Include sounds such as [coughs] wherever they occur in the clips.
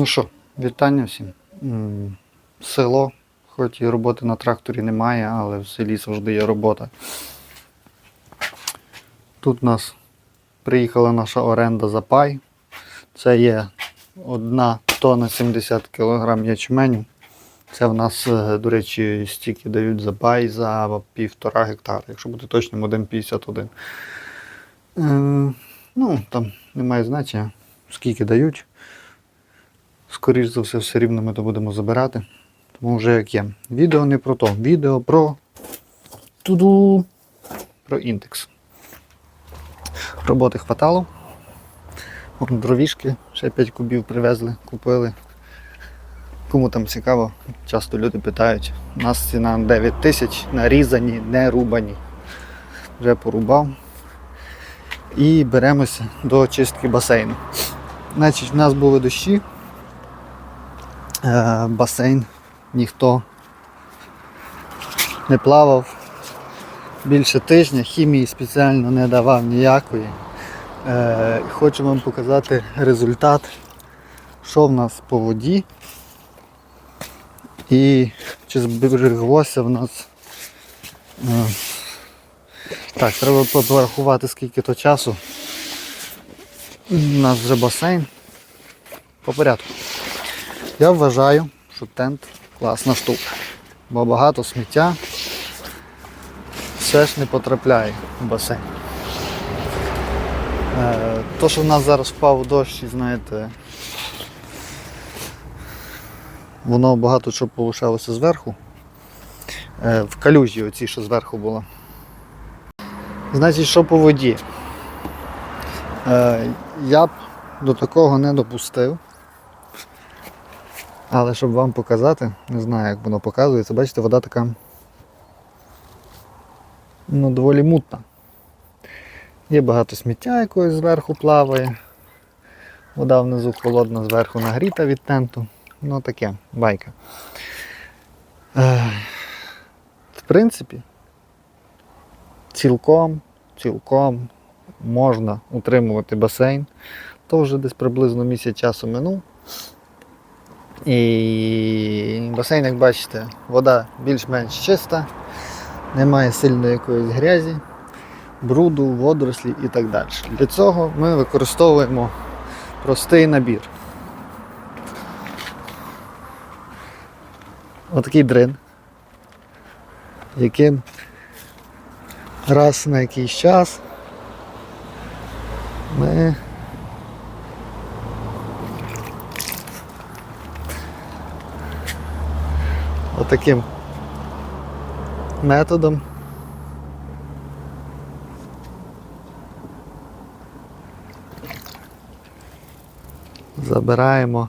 Ну що, вітання всім. Село, хоч і роботи на тракторі немає, але в селі завжди є робота. Тут у нас приїхала наша оренда за пай. Це є одна тонна 70 кг ячменю. Це в нас, е, до речі, стільки дають за пай за півтора гектара, якщо бути точним, 1,51. Е, ну, там немає значення, скільки дають. Скоріш за все, все рівно ми то будемо забирати. Тому вже як є. Відео не про то. Відео про туду про індекс. Роботи хватало. Дровішки, ще 5 кубів привезли, купили. Кому там цікаво, часто люди питають. У нас ціна 9 тисяч, нарізані, не рубані. Вже порубав. І беремося до чистки басейну. Значить, в нас були дощі. Е, басейн ніхто не плавав більше тижня, хімії спеціально не давав ніякої. Е, хочу вам показати результат, що в нас по воді і чи збереглося в нас. Е, так, треба порахувати скільки то часу. У нас вже басейн. По порядку. Я вважаю, що тент класна штука. Бо багато сміття все ж не потрапляє в басейн. Е, то, що в нас зараз впав дощ, знаєте, воно багато що полишалося зверху. Е, в калюжі оці, що зверху було. Значить, що по воді? Е, я б до такого не допустив. Але щоб вам показати, не знаю, як воно показується, бачите, вода така ну, доволі мутна. Є багато сміття якогось зверху плаває. Вода внизу холодна, зверху нагріта від тенту. Ну таке, байка. Е, в принципі, цілком, цілком можна утримувати басейн. То вже десь приблизно місяць часу минув. І басейн, як бачите, вода більш-менш чиста, немає сильної якоїсь грязі, бруду, водорослі і так далі. Для цього ми використовуємо простий набір. Отакий дрин, яким раз на якийсь час ми отаким методом. Забираємо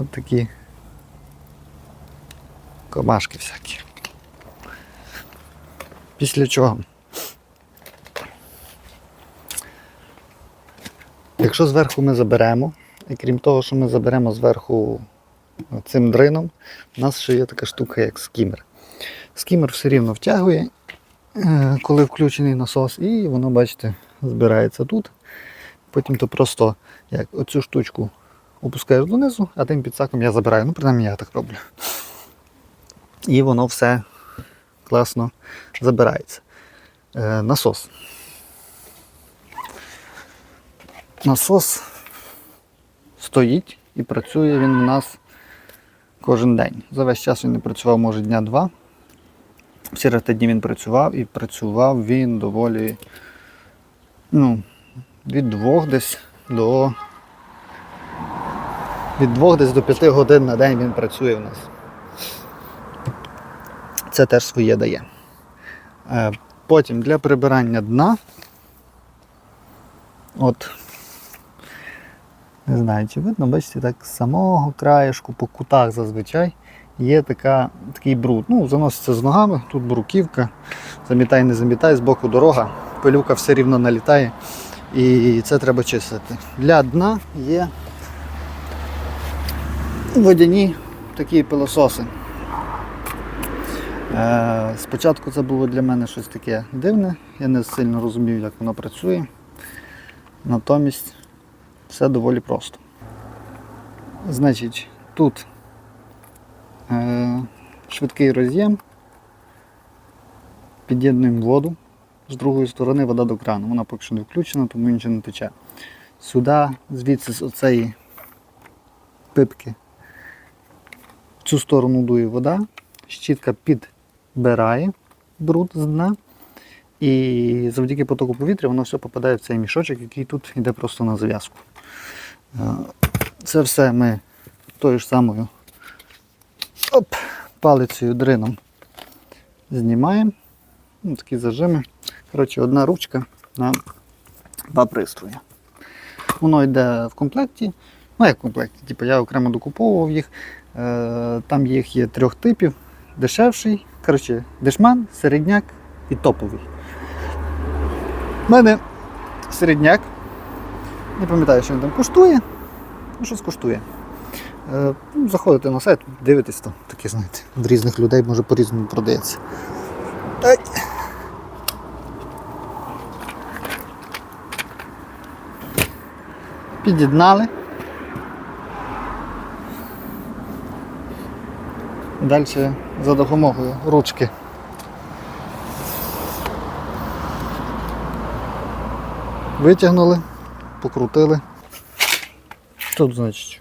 отакі комашки всякі. Після чого? Якщо зверху ми заберемо, і крім того, що ми заберемо зверху цим дрином, у нас ще є така штука, як скімер. Скімер все рівно втягує, е, коли включений насос, і воно, бачите, збирається тут. Потім то просто як оцю штучку опускаєш донизу, а тим підсаком я забираю. Ну, принаймні я так роблю. І воно все класно забирається. Е, насос. Насос стоїть і працює він у нас кожен день. За весь час він не працював, може, дня два. Всі решта дні він працював і працював він доволі ну, від двох десь до від двох десь до п'яти годин на день він працює у нас. Це теж своє дає. Е, Потім для прибирання дна. От не знаю, чи видно, бачите, так з самого краєшку по кутах зазвичай є така, такий бруд. Ну, заноситься з ногами, тут бруківка, замітай, не замітай, з боку дорога, пилюка все рівно налітає і це треба чистити. Для дна є водяні такі пилососи. Е, Спочатку це було для мене щось таке дивне, я не сильно розумів, як воно працює. Натомість все доволі просто. Значить, тут е, швидкий роз'єм. Під'єднуємо воду. З другої сторони вода до крану. Вона поки що не включена, тому нічого не тече. Сюди, звідси з оцеї пипки, в цю сторону дує вода, щітка підбирає бруд з дна. І завдяки потоку повітря воно все попадає в цей мішочок, який тут йде просто на зв'язку. Е, Це все ми тою ж самою оп, палицею дрином знімаємо. Такі зажими. Коротше, одна ручка на два пристрої. Воно йде в комплекті. Ну, як в комплекті, типу, я окремо докуповував їх. Е, Там їх є трьох типів. Дешевший, коротше, дешман, середняк і топовий. У мене середняк. Не пам'ятаю, що він там коштує. Ну, щось коштує. Е, ну, Заходите на сайт, дивитесь там, таке, знаєте, в різних людей може по-різному продається. Ай. Під'єднали. Далі за допомогою ручки. Витягнули, покрутили. Тут, значить,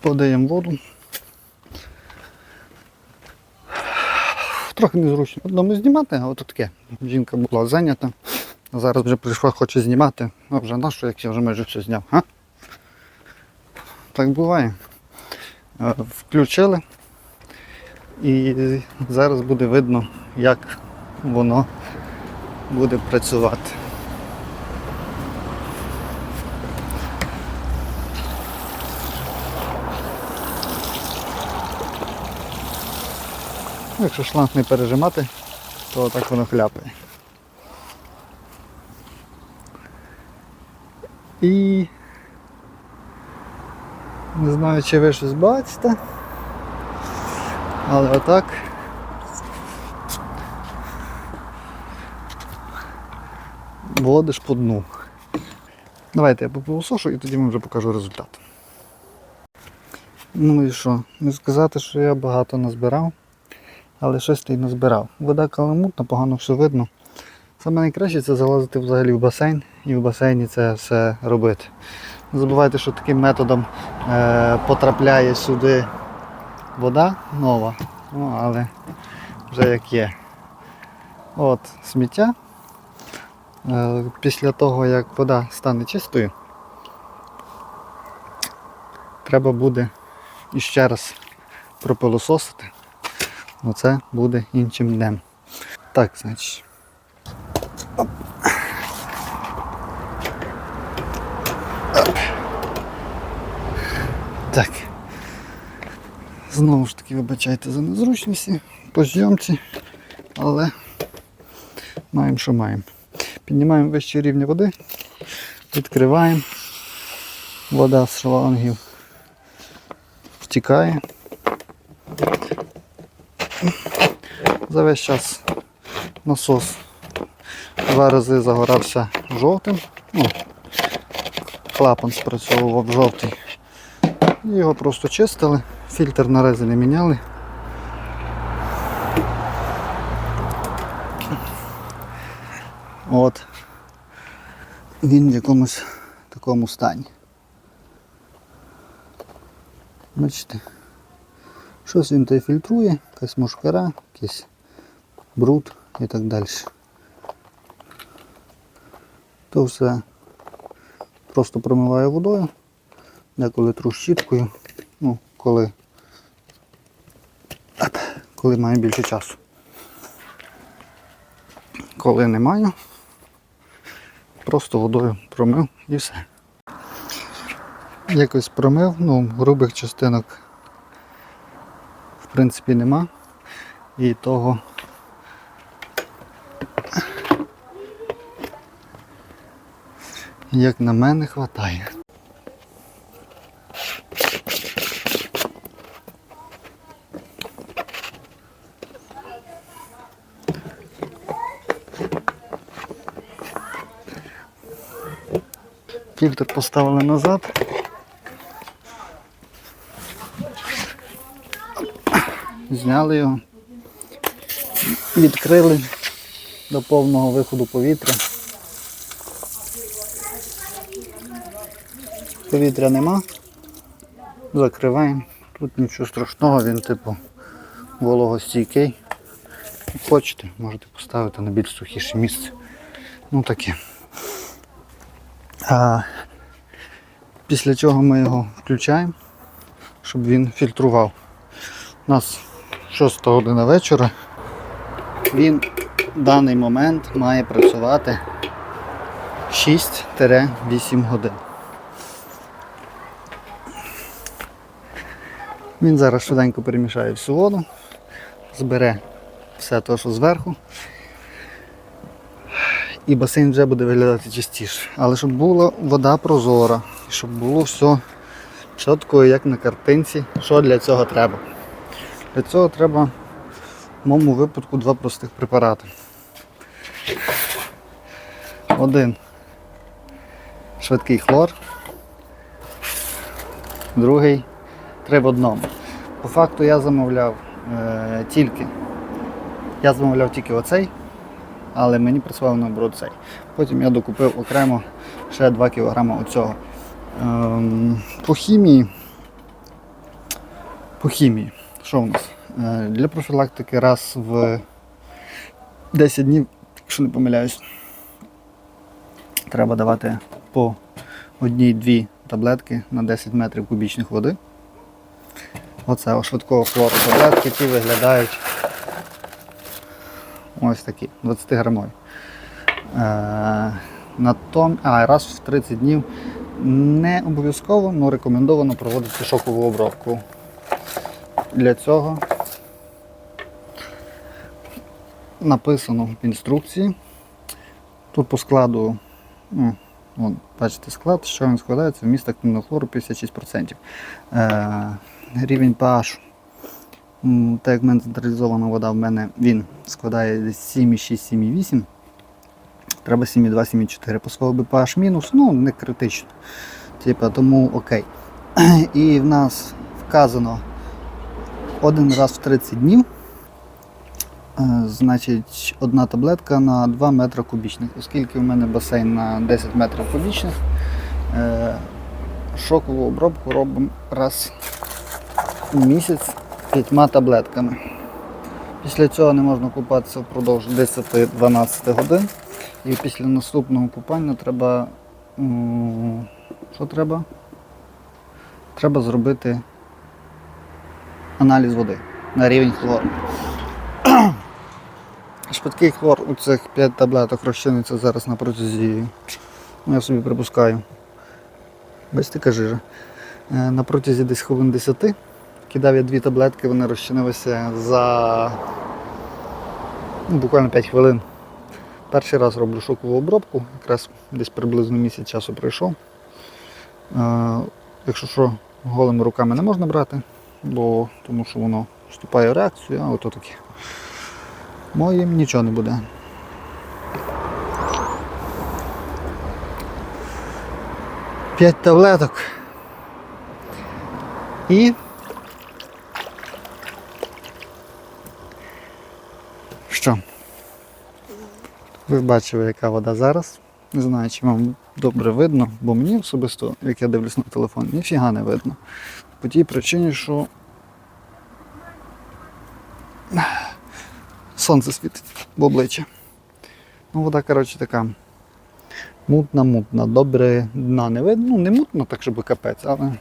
подаємо воду. Трохи незручно одному знімати, а от таке. Жінка була зайнята. Зараз вже прийшла, хоче знімати. А вже на що, як я вже майже все зняв, а? Так буває. Е, Включили. І зараз буде видно, як воно буде працювати. Ну, Якщо шланг не пережимати, то так воно хляпає. І не знаю, чи ви щось бачите, але отак водиш по дну. Давайте я попилосошу і тоді вам вже покажу результат. Ну і що? Не сказати, що я багато назбирав, але щось ти й назбирав. Вода каламутна, погано все видно. Саме найкраще це залазити взагалі в басейн і в басейні це все робити. Не забувайте, що таким методом е, потрапляє сюди вода нова, ну, але вже як є. От сміття. Е, після того, як вода стане чистою, треба буде іще раз пропилососити. Оце буде іншим днем. Так, значить. Так. Знову ж таки, вибачайте за незручності по зйомці, але маємо, що маємо. Піднімаємо вище рівня води, відкриваємо, вода з шлангів втікає. За весь час насос два рази загорався жовтим. Ну, клапан спрацьовував жовтий. Його просто чистили, фільтр наразі не міняли. От. Він в якомусь такому стані. Бачите? Щось він та фільтрує, якась мушкара, якийсь бруд і так далі. То все просто промиваю водою, деколи тру щіткою, ну, коли, коли маю більше часу. Коли не маю, просто водою промив і все. Якось промив, ну, грубих частинок в принципі нема. І того як на мене хватає. Фільтр поставили назад. Зняли його, відкрили до повного виходу повітря. Повітря нема. Закриваємо. Тут нічого страшного, він типу вологостійкий. Хочете, можете поставити на більш сухіше місце. Ну таке. А, після чого ми його включаємо, щоб він фільтрував. У нас 6 година вечора. Він в даний момент має працювати 6-8 годин. Він зараз швиденько перемішає всю воду, збере все те, що зверху. І басейн вже буде виглядати чистіше. Але щоб була вода прозора, щоб було все чітко, як на картинці, що для цього треба. Для цього треба, в моєму випадку, два простих препарати. Один швидкий хлор, другий три в одному. По факту я замовляв е, тільки. Я замовляв тільки оцей, але мені працював наоборот цей. Потім я докупив окремо ще 2 кг оцього. Ем, по хімії. По хімії. Що у нас? Е, для профілактики раз в 10 днів, якщо не помиляюсь, треба давати по одній-дві таблетки на 10 метрів кубічних води. Оце швидкого хлору таблетки, ті виглядають ось такі, 20 грамові. Е, на а, раз в 30 днів не обов'язково, але рекомендовано проводити шокову обробку. Для цього написано в інструкції. Тут по складу, ну, вон, бачите склад, що він складається, вміст активного хлору 56%. Е, рівень pH, так як в мене централізована вода, в мене він складає десь 7,6-7,8. Треба 7,2, 7,4. По би pH мінус, ну не критично. Типа, тому окей. [clears throat] І в нас вказано один раз в 30 днів. Е, Значить, одна таблетка на 2 метри кубічних. Оскільки в мене басейн на 10 метрів кубічних, е, шокову обробку робимо раз в місяць п'ятьма таблетками. Після цього не можна купатися впродовж 10-12 годин. І після наступного купання треба. Що треба? Треба зробити аналіз води на рівень хлору. [clears throat] Швидкий хлор у цих 5 таблеток розчиниться зараз на протязі, ну я собі припускаю. Бачите, яка жижа. Е, На протязі десь хвилин 10 кидав я дві таблетки, вони розчинилися за ну, буквально 5 хвилин. Перший раз роблю шокову обробку, якраз десь приблизно місяць часу пройшов. Е, якщо що, голими руками не можна брати, бо тому що воно вступає в реакцію, а ото таке. Моїм нічого не буде. П'ять таблеток. І що? Ви бачили, яка вода зараз. Не знаю, чи вам добре видно, бо мені особисто, як я дивлюсь на телефон, ніфіга не видно. По тій причині, що сонце світить в обличчя. Ну, вода, коротше, така мутна, мутна. Добре дна не видно. Ну, не мутно, так щоб капець, але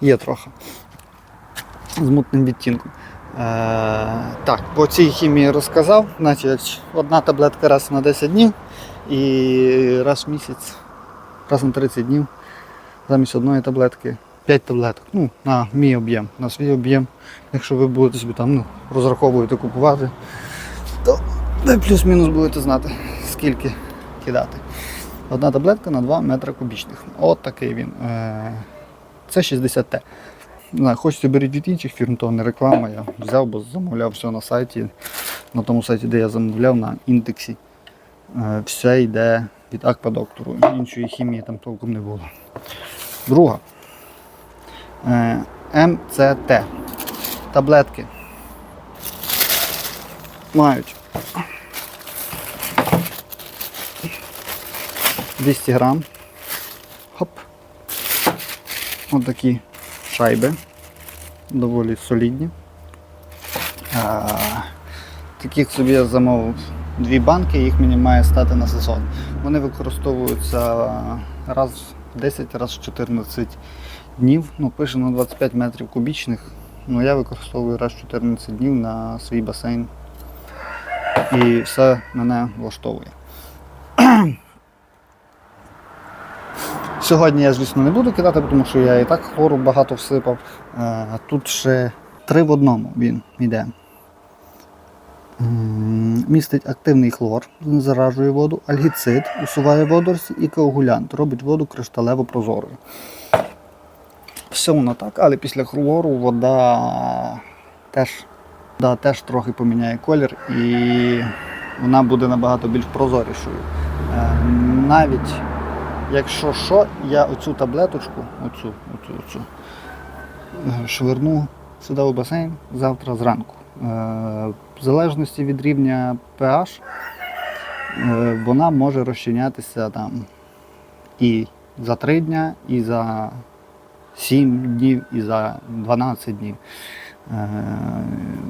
є трохи. З мутним відтінком. Е, так, по цій хімії розказав. Значить, одна таблетка раз на 10 днів і раз в місяць, раз на 30 днів, замість одної таблетки 5 таблеток. Ну, на мій об'єм, на свій об'єм. Якщо ви будете собі там ну, розраховуєте купувати, то плюс-мінус будете знати, скільки кидати. Одна таблетка на 2 метри кубічних. От такий він. Е, Це 60Т. Не знаю, хочете беріть від інших фірм, то не реклама. Я взяв, бо замовляв все на сайті. На тому сайті, де я замовляв, на індексі. Е, Все йде від Акпа-доктору. Іншої хімії там толком не було. Друга. Е, МЦТ. Таблетки мають 200 грам. Хоп. Ось такі шайби. Доволі солідні. А, таких собі я замовив дві банки, їх мені має стати на сезон. Вони використовуються раз в 10, раз в 14 днів. Ну, пише на 25 метрів кубічних. Ну, я використовую раз в 14 днів на свій басейн. І все мене влаштовує. Сьогодні я, звісно, не буду кидати, тому що я і так хлору багато всипав. Е, Тут ще три в одному він йде. Містить активний хлор, знезаражує воду, альгіцид, усуває водорості і коагулянт, робить воду кришталево прозорою. Все воно так, але після хлору вода теж, вода теж трохи поміняє колір і вона буде набагато більш прозорішою. Е, Навіть якщо що, я оцю таблеточку, оцю, оцю, оцю, е, швирну сюди в басейн завтра зранку. Е, В залежності від рівня pH е, вона може розчинятися там і за 3 дня, і за 7 днів, і за 12 днів.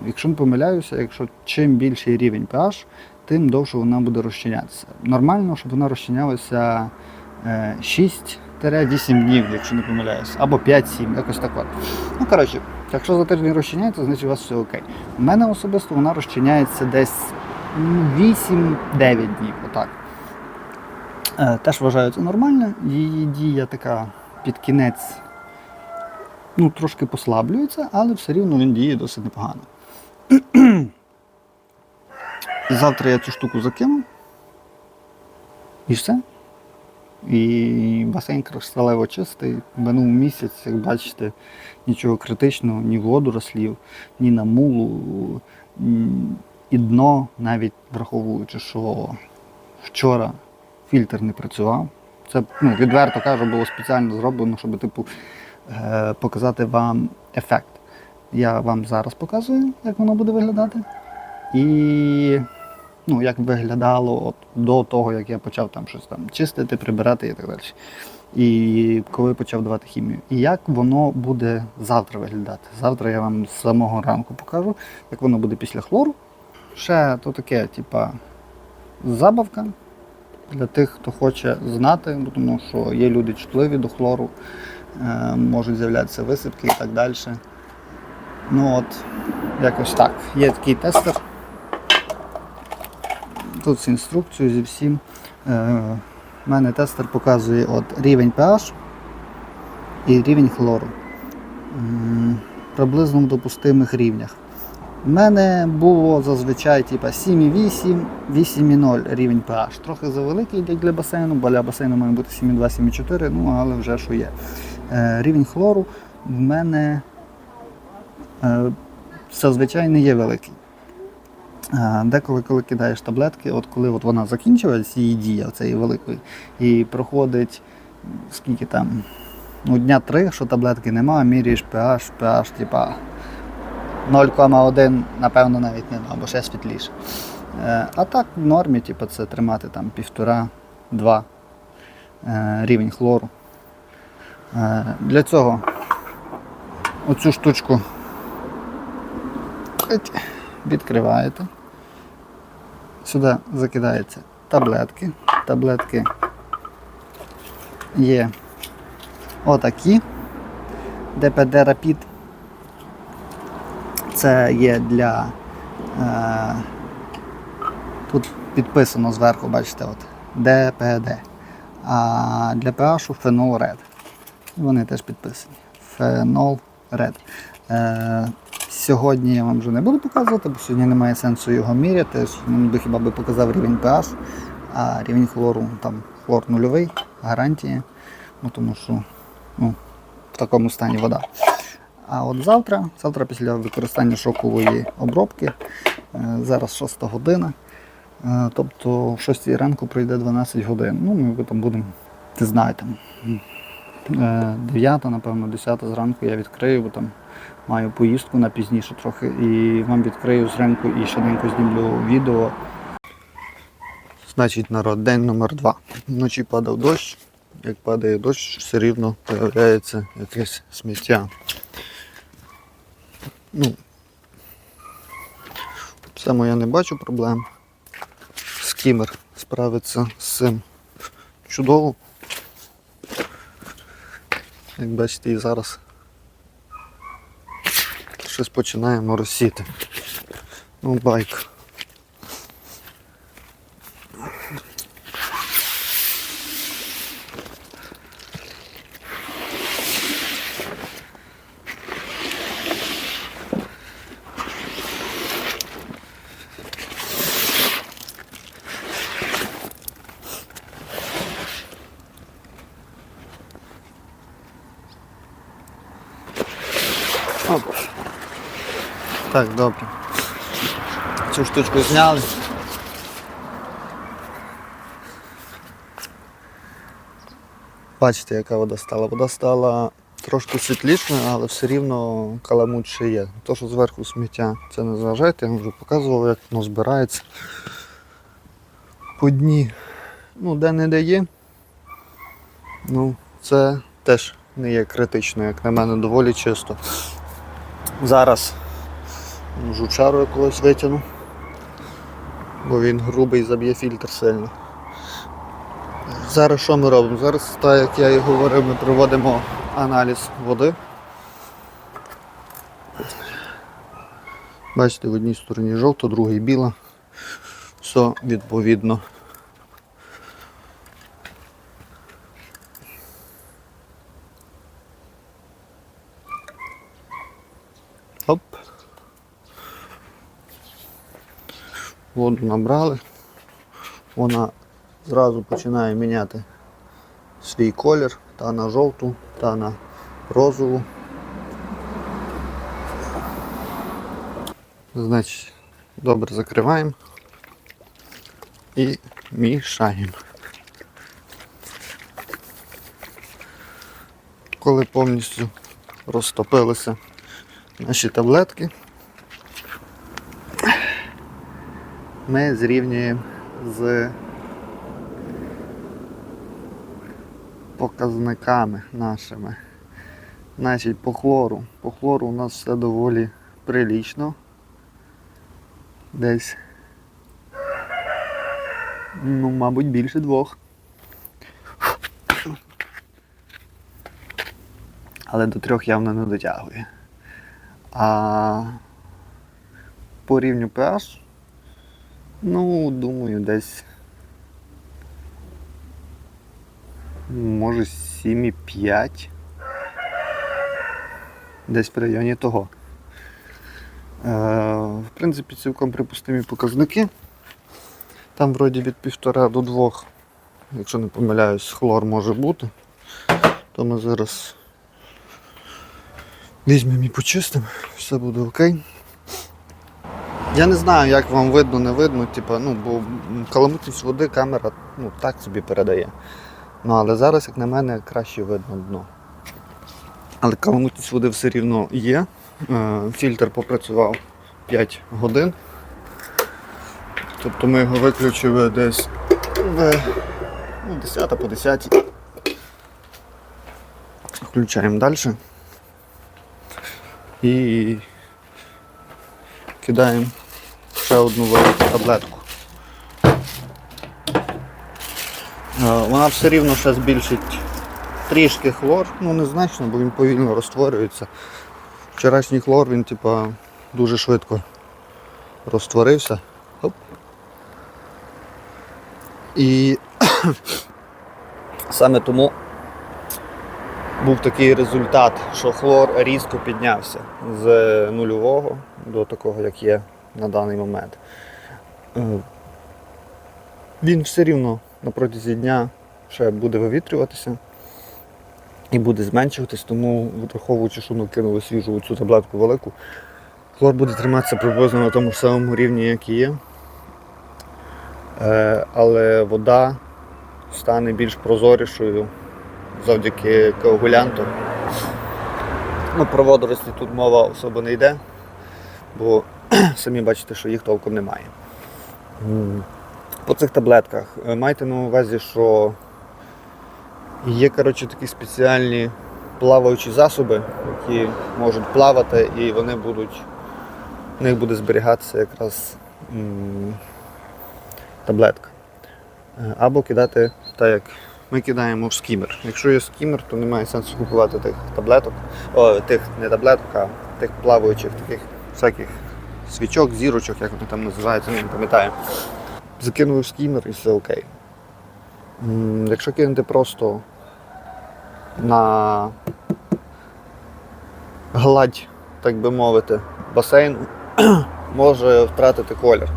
Якщо не помиляюся, якщо чим більший рівень pH, тим довше вона буде розчинятися. Нормально, щоб вона розчинялася 6-8 днів, якщо не помиляюся, або 5-7, якось так от. Ну, коротше, якщо за тиждень розчиняється, значить у вас все окей. У мене особисто вона розчиняється десь ну, 8-9 днів, отак. Е, Теж вважаю це нормально. Її дія така під кінець ну, трошки послаблюється, але все рівно він діє досить непогано. [clears throat] Завтра я цю штуку закину. І все. І басейн кришталево чистий. Минув місяць, як бачите, нічого критичного, ні водорослів, ні на мулу, і дно, навіть враховуючи, що вчора фільтр не працював. Це ну, відверто кажу, було спеціально зроблено, щоб типу, е, показати вам ефект. Я вам зараз показую, як воно буде виглядати. І ну, як виглядало от, до того, як я почав там щось там чистити, прибирати і так далі. І коли почав давати хімію. І як воно буде завтра виглядати. Завтра я вам з самого ранку покажу, як воно буде після хлору. Ще то таке, типа, забавка для тих, хто хоче знати, тому що є люди чутливі до хлору, е, можуть з'являтися висипки і так далі. Ну от, якось так. Є такий тестер. Тут з інструкцією зі всім. Е, У мене тестер показує от рівень pH і рівень хлору. Приблизно в допустимих рівнях. У мене було зазвичай типа 7,8, 8,0 рівень pH. Трохи завеликий для басейну, бо для басейну має бути 7,2, 7,4, ну але вже що є. Е, Рівень хлору в мене е, зазвичай не є великий. Е, Деколи, коли кидаєш таблетки, от коли от вона закінчилась, її дія цієї великої, і проходить скільки там, ну, дня три, що таблетки немає, міряєш pH, pH, типа 0,1, напевно, навіть нема, або ще світліше. Е, А так в нормі, типу, це тримати там півтора-два е, рівень хлору. Для цього оцю штучку відкриваєте. Сюди закидаються таблетки. Таблетки є отакі. ДПД Rapid. Це є для. Е, тут підписано зверху, бачите, от, ДПД. А для PH фенол Red. Вони теж підписані. Фенол Red. Е, сьогодні я вам вже не буду показувати, бо сьогодні немає сенсу його міряти. Він би хіба би показав рівень pH, а рівень хлору там хлор нульовий, гарантія. Ну, тому що ну, в такому стані вода. А от завтра, завтра після використання шокової обробки, е, зараз 6 година, е, тобто в 6 ранку пройде 12 годин. Ну, ми там будемо, не знаю, там, е, 9, напевно, 10 зранку я відкрию, бо там маю поїздку на пізніше трохи і вам відкрию зранку і швиденько знімлю відео. Значить, народ, день номер два. Вночі падав дощ. Як падає дощ, все рівно з'являється якесь сміття. Ну, Саме я не бачу проблем. Скімер справиться з цим чудово. Як бачите, і зараз щось починаємо розсіти. Ну, байк. Оп. Так, добре. Цю штучку зняли. Бачите, яка вода стала. Вода стала трошки світлішою, але все рівно каламут ще є. То, що зверху сміття, це не зважайте, я вам вже показував, як воно збирається. По дні, ну, де не де є. Ну, це теж не є критично, як на мене, доволі чисто. Зараз жучару якогось витягну, бо він грубий заб'є фільтр сильно. Зараз що ми робимо? Зараз, так як я і говорив, ми проводимо аналіз води. Бачите, в одній стороні жовто, в біла. Все відповідно. Оп. Воду набрали. Вона зразу починає міняти свій колір та на жовту, та на розову. Значить, добре закриваємо і мішаємо. Коли повністю розтопилися наші таблетки, ми зрівнюємо з показниками нашими. Значить, по хлору. По хлору у нас все доволі прилічно. Десь, ну, мабуть, більше двох. Але до трьох явно не дотягує. А по рівню pH, ну, думаю, десь може 7,5. Десь в районі того. Е, в принципі, цілком припустимі показники. Там вроді від 1,5 до 2, якщо не помиляюсь, хлор може бути. То ми зараз візьмемо і почистимо, все буде окей. Я не знаю, як вам видно, не видно, типу, ну, бо каламутність води камера ну, так собі передає. Ну, але зараз, як на мене, краще видно дно. Але каламутність води все рівно є. Е, Фільтр попрацював 5 годин. Тобто ми його виключили десь в ну, 10 по 10. Включаємо далі. І кидаємо ще одну велику таблетку. Е, Вона все рівно ще збільшить трішки хлор, ну незначно, бо він повільно розтворюється. Вчорашній хлор він типа дуже швидко розтворився. Оп. І [coughs] саме тому був такий результат, що хлор різко піднявся з нульового до такого, як є на даний момент. Е, Він все рівно на протязі дня ще буде вивітрюватися і буде зменшуватись, тому враховуючи, що ми кинули свіжу цю таблетку велику, хлор буде триматися приблизно на тому ж самому рівні, як і є. Е, Але вода стане більш прозорішою завдяки коагулянту. Ну, про водорості тут мова особо не йде, самі бачите, що їх толком немає. По цих таблетках е, майте на увазі, що є коротше, такі спеціальні плаваючі засоби, які можуть плавати і вони будуть, в них буде зберігатися якраз таблетка. Е, Або кидати так, як ми кидаємо в скімер. Якщо є скімер, то немає сенсу купувати тих таблеток, о, тих не таблеток, а тих плаваючих таких всяких свічок, зірочок, як вони там називаються, не пам'ятаю. Закинув скімер і все окей. Якщо кинути просто на гладь, так би мовити, басейну, [clears throat] може втратити колір.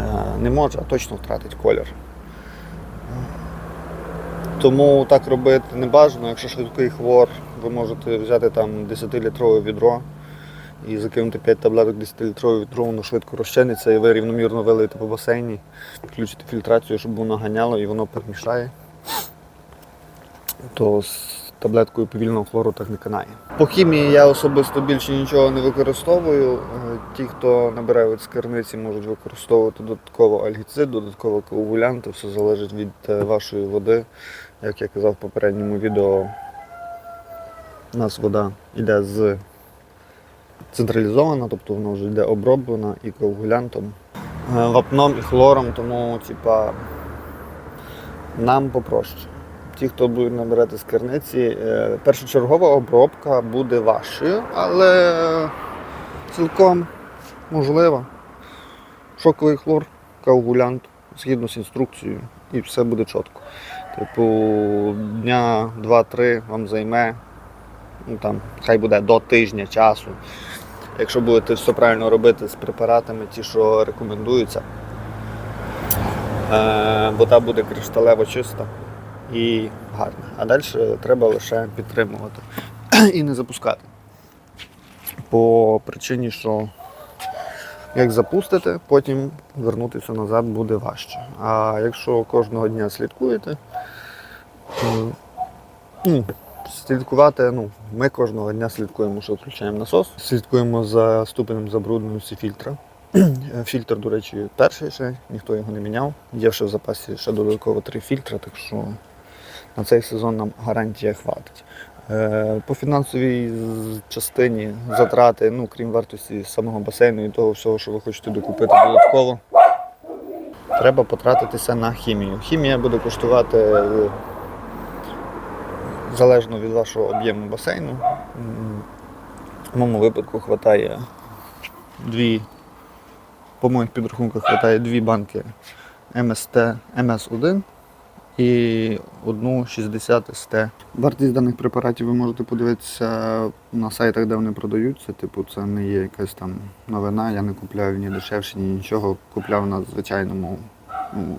Е, Не може, а точно втратить колір. Тому так робити не бажано. Якщо швидкий хвор, ви можете взяти там 10-літрове відро і закинути 5 таблеток 10-літрове відро, воно швидко розчиниться і ви рівномірно вилиєте по басейні, включите фільтрацію, щоб воно ганяло і воно перемішає. То з таблеткою повільного хлору так не канає. По хімії я особисто більше нічого не використовую. Е, Ті, хто набирають з керниці, можуть використовувати додатково альгіцид, додатково коагулянти, все залежить від е, вашої води. Як я казав в попередньому відео, у нас вода йде з централізована, тобто вона вже йде оброблена і коагулянтом, е, вапном і хлором, тому типа, нам попроще. Ті, хто будуть набирати з керниці, е, першочергова обробка буде важчою, але цілком можлива. Шоковий хлор, коагулянт, згідно з інструкцією, і все буде чітко. Типу, дня, два-три вам займе, ну там, хай буде до тижня часу. Якщо будете все правильно робити з препаратами, ті, що рекомендуються, е, вода буде кришталево чиста і гарна. А далі треба лише підтримувати і не запускати. По причині, що як запустите, потім вернутися назад буде важче. А якщо кожного дня слідкуєте, ну, слідкувати, ну, ми кожного дня слідкуємо, що включаємо насос, слідкуємо за ступенем забрудненості фільтра. [clears throat] Фільтр, до речі, перший ще, ніхто його не міняв. Є ще в запасі ще додатково три фільтри, так що на цей сезон нам гарантія хватить. Е, По фінансовій частині затрати, ну крім вартості самого басейну і того всього, що ви хочете докупити додатково, треба потратитися на хімію. Хімія буде коштувати е, залежно від вашого об'єму басейну. В моєму випадку вистачає дві, по моїх підрахунках вистачає дві банки МСТ МС1 і одну 60 СТ. Вартість даних препаратів ви можете подивитися на сайтах, де вони продаються. Типу, це не є якась там новина. Я не купляю ні дешевше, ні нічого. Купляв на звичайному,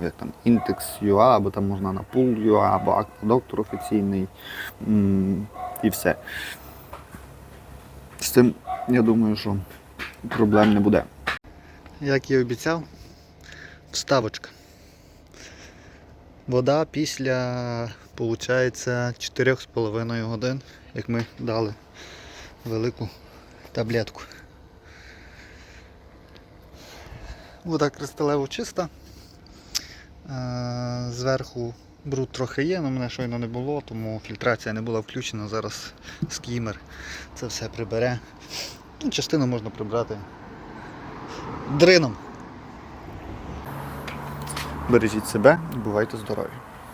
як там Intex.ua, або там можна на Pool.ua, або Аквадоктор офіційний. І все. З цим я думаю, що проблем не буде. Як і обіцяв, вставочка. Вода після, виходить, 4,5 годин, як ми дали велику таблетку. Вода кристалево чиста. Е, Зверху бруд трохи є, але мене щойно не було, тому фільтрація не була включена. Зараз скімер це все прибере. Ну, частину можна прибрати дрином. Бережіть себе і бувайте здорові.